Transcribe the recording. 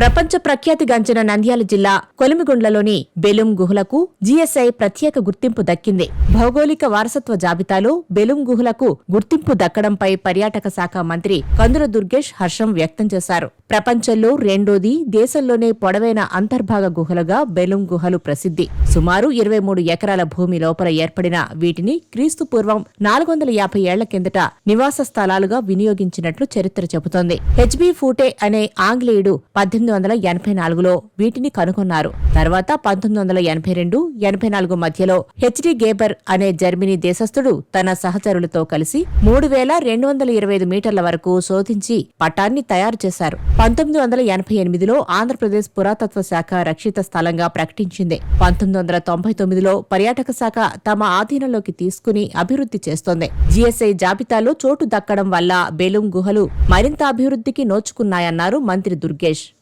ప్రపంచ ప్రఖ్యాతిగాంచిన నంద్యాల జిల్లా కొలిమిగుండ్లలోని బెలుం గుహలకు జీఎస్ఐ ప్రత్యేక గుర్తింపు దక్కింది. భౌగోళిక వారసత్వ జాబితాలో బెలుం గుహలకు గుర్తింపు దక్కడంపై పర్యాటక శాఖ మంత్రి కందుల దుర్గేష్ హర్షం వ్యక్తం చేశారు. ప్రపంచంలో రెండోది దేశంలోనే పొడవైన అంతర్భాగ గుహలుగా బెలుం గుహలు ప్రసిద్ధి. సుమారు ఇరవై మూడు ఎకరాల భూమి లోపల ఏర్పడిన వీటిని క్రీస్తు పూర్వం నాలుగు వందల యాభై ఏళ్ళ కిందట నివాస స్థలాలుగా వినియోగించినట్లు చరిత్ర చెబుతోంది. హెచ్బి ఫూటే అనే ఆంగ్లేయుడు పద్దెనిమిది వందల ఎనభై నాలుగులో వీటిని కనుగొన్నారు. తర్వాత పంతొమ్మిది వందల ఎనభై రెండు ఎనభై నాలుగు మధ్యలో హెచ్డి గేబర్ అనే జర్మనీ దేశస్థుడు తన సహచరులతో కలిసి మూడు వేల రెండు వందల ఇరవై ఐదు మీటర్ల వరకు శోధించి పటాన్ని తయారు చేశారు. పంతొమ్మిది వందల ఎనభై ఎనిమిదిలో ఆంధ్రప్రదేశ్ పురాతత్వ శాఖ రక్షిత స్థలంగా ప్రకటించింది. పంతొమ్మిది వందల తొంభై తొమ్మిదిలో పర్యాటక శాఖ తమ ఆధీనంలోకి తీసుకుని అభివృద్ధి చేస్తోంది. జీఎస్ఐ జాబితాలో చోటు దక్కడం వల్ల బెలూం గుహలు మరింత అభివృద్ధికి నోచుకున్నాయన్నారు మంత్రి దుర్గేష్.